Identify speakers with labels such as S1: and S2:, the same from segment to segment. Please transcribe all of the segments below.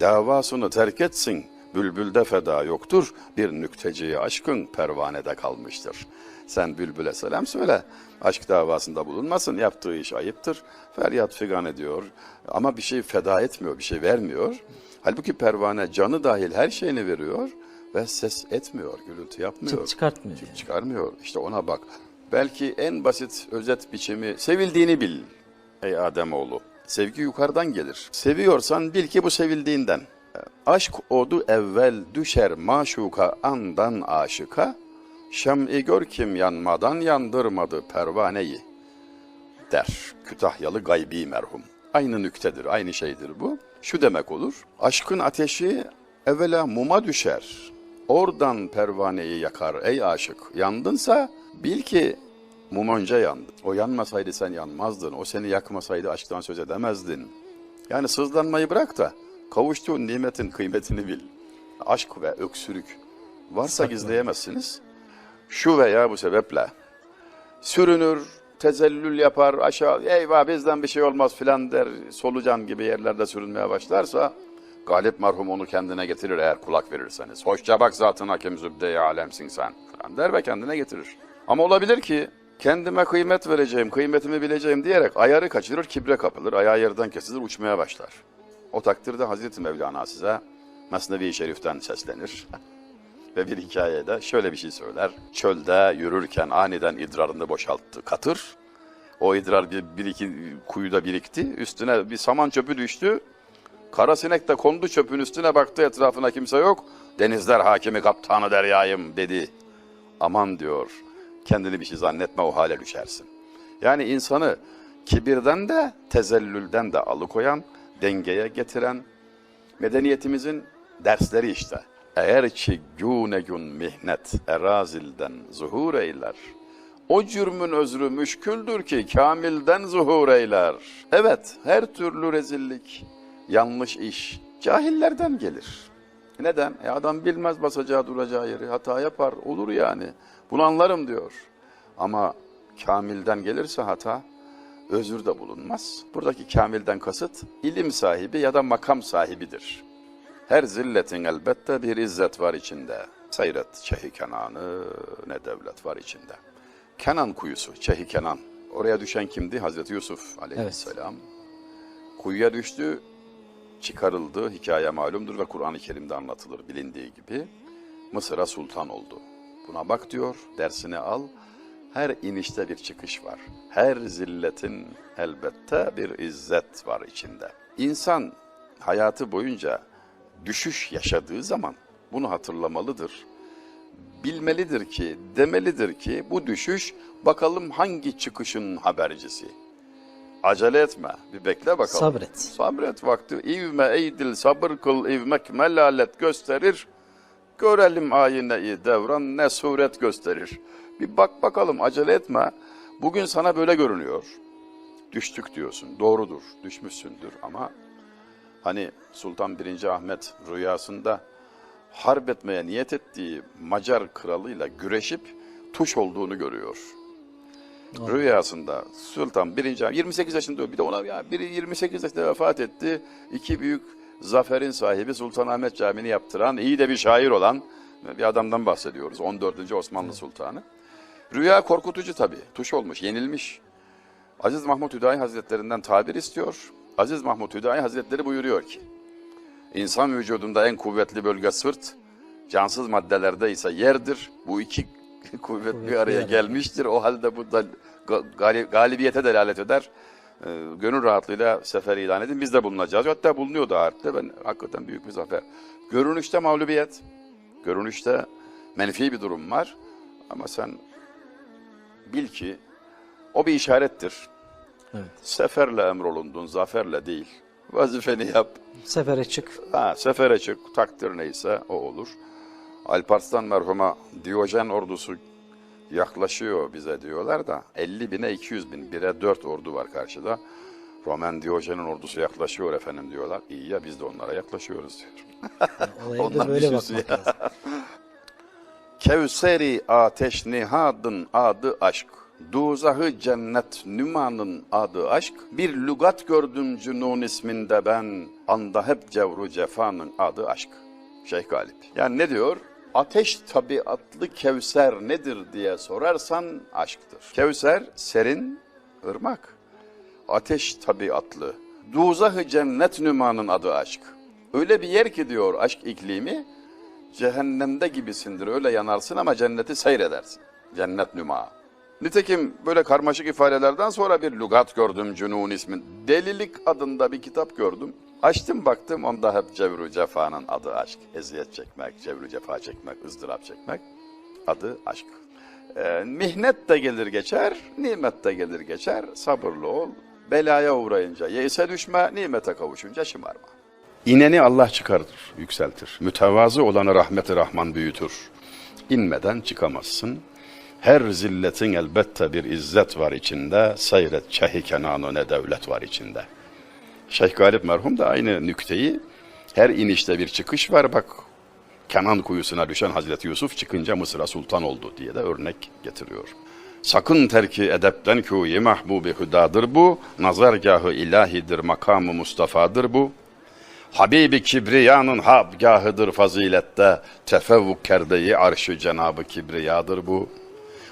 S1: davasını terk etsin. Bülbülde feda yoktur, bir nükteciye aşkın pervanede kalmıştır. Sen bülbüle selam söyle, aşk davasında bulunmasın, yaptığı iş ayıptır. Feryat figan ediyor ama bir şey feda etmiyor, bir şey vermiyor. Halbuki pervane canı dahil her şeyini veriyor ve ses etmiyor, gürültü yapmıyor.
S2: Çık çıkartmıyor. yani.
S1: Çıkarmıyor. İşte ona bak. Belki en basit özet biçimi sevildiğini bil ey Ademoğlu. Sevgi yukarıdan gelir. Seviyorsan bil ki bu sevildiğinden. Aşk odu evvel düşer maşuka andan aşıka. Şem'i gör kim yanmadan yandırmadı pervaneyi der. Kütahyalı gaybi merhum. Aynı nüktedir, aynı şeydir bu. Şu demek olur. Aşkın ateşi evvela muma düşer. Oradan pervaneyi yakar ey aşık. Yandınsa bil ki mum önce yandı. O yanmasaydı sen yanmazdın. O seni yakmasaydı aşktan söz edemezdin. Yani sızlanmayı bırak da kavuştuğun nimetin kıymetini bil. Aşk ve öksürük varsa gizleyemezsiniz. Şu veya bu sebeple sürünür, tezellül yapar, aşağı eyvah bizden bir şey olmaz filan der, solucan gibi yerlerde sürünmeye başlarsa Galip merhum onu kendine getirir eğer kulak verirseniz. Hoşça bak zatın hakim zübde-i alemsin sen falan der ve kendine getirir. Ama olabilir ki kendime kıymet vereceğim, kıymetimi bileceğim diyerek ayarı kaçırır, kibre kapılır, ayağı yerden kesilir, uçmaya başlar. O takdirde Hazreti Mevlana size Mesnevi Şerif'ten seslenir. Ve bir hikayede şöyle bir şey söyler. Çölde yürürken aniden idrarını boşalttı katır. O idrar bir, bir iki kuyuda birikti. Üstüne bir saman çöpü düştü. Kara sinek de kondu çöpün üstüne baktı etrafına kimse yok. Denizler hakimi kaptanı deryayım dedi. Aman diyor kendini bir şey zannetme o hale düşersin. Yani insanı kibirden de tezellülden de alıkoyan, dengeye getiren medeniyetimizin dersleri işte. Eğer ki güne gün mihnet erazilden zuhur eyler. O cürmün özrü müşküldür ki kamilden zuhur eyler. Evet, her türlü rezillik, yanlış iş cahillerden gelir. Neden? E adam bilmez basacağı duracağı yeri, hata yapar, olur yani. Bunu anlarım diyor. Ama kamilden gelirse hata, özür de bulunmaz. Buradaki kamilden kasıt ilim sahibi ya da makam sahibidir. Her zilletin elbette bir izzet var içinde. Seyret Çehi Kenan'ı ne devlet var içinde. Kenan kuyusu, Çehi Kenan. Oraya düşen kimdi? Hazreti Yusuf aleyhisselam. Kuyuya düştü, çıkarıldı. Hikaye malumdur ve Kur'an-ı Kerim'de anlatılır bilindiği gibi. Mısır'a sultan oldu. Buna bak diyor, dersini al. Her inişte bir çıkış var. Her zilletin elbette bir izzet var içinde. İnsan hayatı boyunca düşüş yaşadığı zaman bunu hatırlamalıdır. Bilmelidir ki, demelidir ki bu düşüş bakalım hangi çıkışın habercisi. Acele etme, bir bekle bakalım.
S2: Sabret.
S1: Sabret vakti. İvme eydil sabır kıl ivmek melalet gösterir. Görelim ayineyi devran ne suret gösterir. Bir bak bakalım acele etme. Bugün sana böyle görünüyor. Düştük diyorsun. Doğrudur. Düşmüşsündür ama hani Sultan 1. Ahmet rüyasında harp etmeye niyet ettiği Macar kralıyla güreşip tuş olduğunu görüyor. Rüyasında Sultan 1. Ahmet 28 yaşında bir de ona ya biri 28 yaşında vefat etti. İki büyük zaferin sahibi Sultanahmet Camii'ni yaptıran, iyi de bir şair olan bir adamdan bahsediyoruz. 14. Osmanlı Sultanı. Rüya korkutucu tabii. Tuş olmuş, yenilmiş. Aziz Mahmut Hüdayi Hazretlerinden tabir istiyor. Aziz Mahmut Hüdayi Hazretleri buyuruyor ki, İnsan vücudunda en kuvvetli bölge sırt, cansız maddelerde ise yerdir. Bu iki kuvvet bir araya gelmiştir. O halde bu da ga- gali- galibiyete delalet eder. Ee, gönül rahatlığıyla sefer ilan edin. Biz de bulunacağız. Hatta bulunuyor da harpte. Ben hakikaten büyük bir zafer. Görünüşte mağlubiyet. Görünüşte menfi bir durum var. Ama sen bil ki o bir işarettir.
S2: Evet.
S1: Seferle emrolundun, zaferle değil. Vazifeni yap.
S2: Sefere çık.
S1: Ha, sefere çık, takdir neyse o olur. Alparslan merhuma Diyojen ordusu yaklaşıyor bize diyorlar da 50 bine 200 bin, 1'e 4 ordu var karşıda. Roman Diyojen'in ordusu yaklaşıyor efendim diyorlar. İyi ya biz de onlara yaklaşıyoruz diyor.
S2: Olaya da böyle
S1: düşünsün
S2: bakmak lazım.
S1: Kevseri ateş nihadın adı aşk. Duzahı cennet nümanın adı aşk. Bir lügat gördüm Cünun isminde ben. Anda hep cevru cefanın adı aşk. Şeyh Galip. Yani ne diyor? Ateş tabiatlı Kevser nedir diye sorarsan aşktır. Kevser serin ırmak. Ateş tabiatlı. Duzahı cennet nümanın adı aşk. Öyle bir yer ki diyor aşk iklimi, cehennemde gibisindir. Öyle yanarsın ama cenneti seyredersin. Cennet nüma. Nitekim böyle karmaşık ifadelerden sonra bir lügat gördüm Cünun ismin. Delilik adında bir kitap gördüm. Açtım baktım onda hep cevru cefanın adı aşk. Eziyet çekmek, cevru cefa çekmek, ızdırap çekmek. Adı aşk. Ee, mihnet de gelir geçer, nimet de gelir geçer. Sabırlı ol. Belaya uğrayınca yeise düşme, nimete kavuşunca şımarma. İneni Allah çıkartır, yükseltir. Mütevazı olanı rahmeti rahman büyütür. İnmeden çıkamazsın. Her zilletin elbette bir izzet var içinde. Seyret çehi kenanı ne devlet var içinde. Şeyh Galip merhum da aynı nükteyi her inişte bir çıkış var bak Kenan kuyusuna düşen Hazreti Yusuf çıkınca Mısır'a sultan oldu diye de örnek getiriyor. Sakın terki edepten kuyi mahbubi hüdadır bu, nazargahı ilahidir makamı Mustafa'dır bu. Habibi Kibriya'nın habgahıdır fazilette, tefevvuk kerdeyi arşı Cenabı Kibriya'dır bu.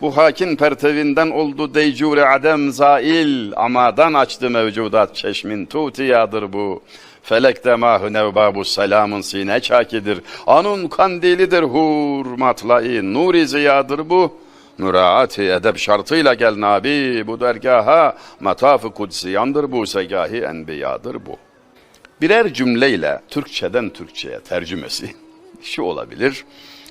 S1: Bu hakin pertevinden oldu deycure adem zail, amadan açtı mevcudat çeşmin tutiyadır bu. Felekte mahı nevbabu selamın sine çakidir, anun kandilidir hur matlai nuri ziyadır bu. Müraati edep şartıyla gel nabi bu dergaha, mataf-ı kutsiyandır bu segahi enbiyadır bu. Birer cümleyle Türkçeden Türkçeye tercümesi şu olabilir.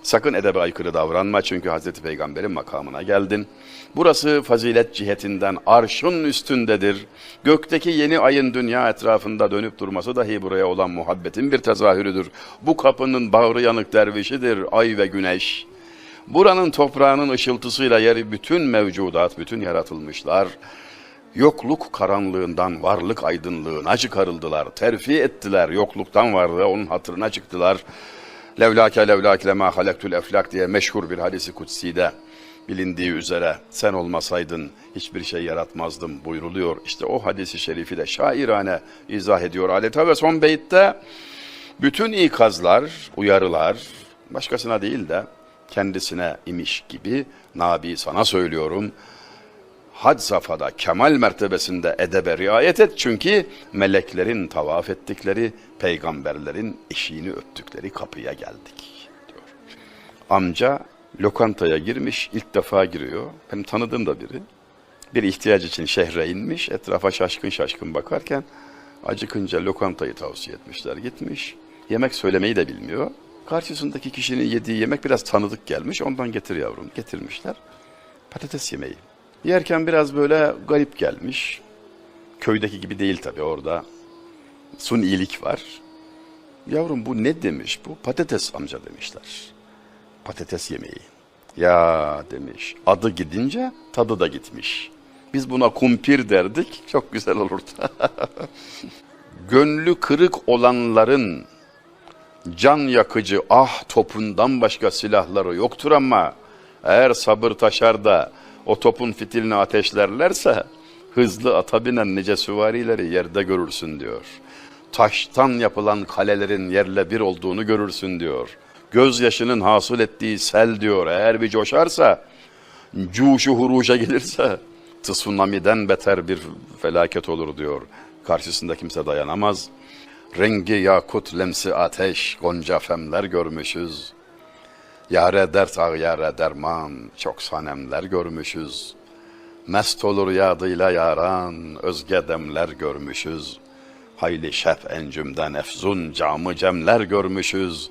S1: Sakın edebe aykırı davranma çünkü Hazreti Peygamber'in makamına geldin. Burası fazilet cihetinden arşın üstündedir. Gökteki yeni ayın dünya etrafında dönüp durması dahi buraya olan muhabbetin bir tezahürüdür. Bu kapının bağrı yanık dervişidir ay ve güneş. Buranın toprağının ışıltısıyla yeri bütün mevcudat, bütün yaratılmışlar yokluk karanlığından varlık aydınlığına çıkarıldılar. Terfi ettiler. Yokluktan varlığa onun hatırına çıktılar. Levlake levlake lema halektul eflak diye meşhur bir hadisi kutsi'de bilindiği üzere sen olmasaydın hiçbir şey yaratmazdım buyruluyor. İşte o hadisi şerifi de şairane izah ediyor adeta ve son beytte bütün ikazlar, uyarılar başkasına değil de kendisine imiş gibi Nabi sana söylüyorum had safhada kemal mertebesinde edebe riayet et çünkü meleklerin tavaf ettikleri, peygamberlerin eşiğini öptükleri kapıya geldik diyor. Amca lokantaya girmiş, ilk defa giriyor. Benim tanıdığım da biri. Bir ihtiyaç için şehre inmiş, etrafa şaşkın şaşkın bakarken acıkınca lokantayı tavsiye etmişler, gitmiş. Yemek söylemeyi de bilmiyor. Karşısındaki kişinin yediği yemek biraz tanıdık gelmiş, ondan getir yavrum, getirmişler. Patates yemeği. Yerken biraz böyle garip gelmiş. Köydeki gibi değil tabii orada. Sunilik var. Yavrum bu ne demiş bu? Patates amca demişler. Patates yemeği. Ya demiş. Adı gidince tadı da gitmiş. Biz buna kumpir derdik. Çok güzel olurdu. Gönlü kırık olanların can yakıcı ah topundan başka silahları yoktur ama eğer sabır taşar da o topun fitilini ateşlerlerse hızlı ata binen nice süvarileri yerde görürsün diyor. Taştan yapılan kalelerin yerle bir olduğunu görürsün diyor. Gözyaşının hasıl ettiği sel diyor. Eğer bir coşarsa, cuşu huruşa gelirse tsunami'den beter bir felaket olur diyor. Karşısında kimse dayanamaz. Rengi yakut lemsi ateş, gonca femler görmüşüz. Yare dert ağ yare derman, çok sanemler görmüşüz. Mest olur yadıyla yaran, özge demler görmüşüz. Hayli şef encümden efzun camı cemler görmüşüz.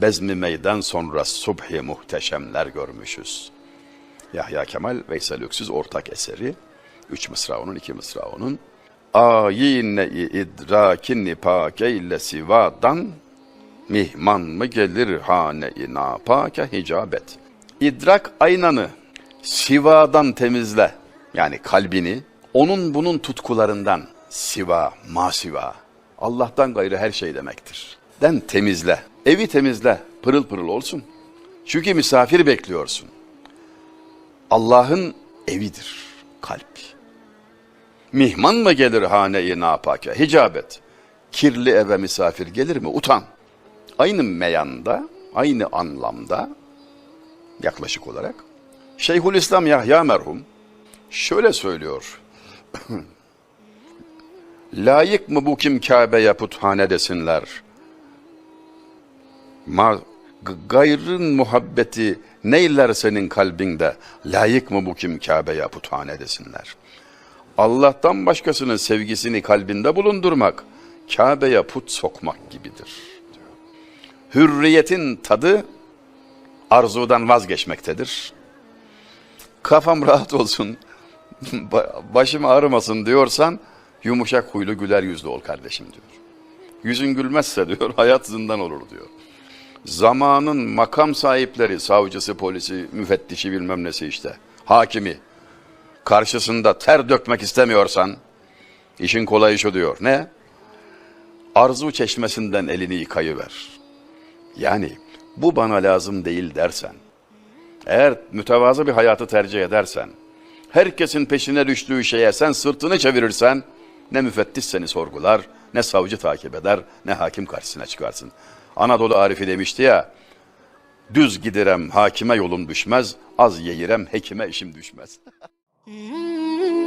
S1: Bezmi meydan sonra subhi muhteşemler görmüşüz. Yahya Kemal Veysel Öksüz ortak eseri. Üç mısra onun, iki mısra onun. Ayine-i idrakin nipake ile sivadan Mihman mı gelir hane-i napake hicabet. İdrak aynanı sivadan temizle. Yani kalbini onun bunun tutkularından siva, masiva. Allah'tan gayrı her şey demektir. Den temizle. Evi temizle. Pırıl pırıl olsun. Çünkü misafir bekliyorsun. Allah'ın evidir kalp. Mihman mı gelir hane-i napake? Hicab et. Kirli eve misafir gelir mi? Utan. Aynı meyanda, aynı anlamda yaklaşık olarak Şeyhülislam Yahya merhum şöyle söylüyor. Layık mı bu kim Kabe'ye puthane desinler? Ma, gayrın muhabbeti neyler senin kalbinde? Layık mı bu kim Kabe'ye puthane desinler? Allah'tan başkasının sevgisini kalbinde bulundurmak, Kabe'ye put sokmak gibidir. Hürriyetin tadı arzudan vazgeçmektedir. Kafam rahat olsun, ba- başım ağrımasın diyorsan yumuşak huylu güler yüzlü ol kardeşim diyor. Yüzün gülmezse diyor hayat zindan olur diyor. Zamanın makam sahipleri, savcısı, polisi, müfettişi bilmem nesi işte, hakimi, karşısında ter dökmek istemiyorsan, işin kolayı şu diyor. Ne? Arzu çeşmesinden elini yıkayıver. Yani bu bana lazım değil dersen, eğer mütevazı bir hayatı tercih edersen, herkesin peşine düştüğü şeye sen sırtını çevirirsen, ne müfettiş seni sorgular, ne savcı takip eder, ne hakim karşısına çıkarsın. Anadolu Arifi demişti ya, düz gidirem hakime yolum düşmez, az yeyirem hekime işim düşmez.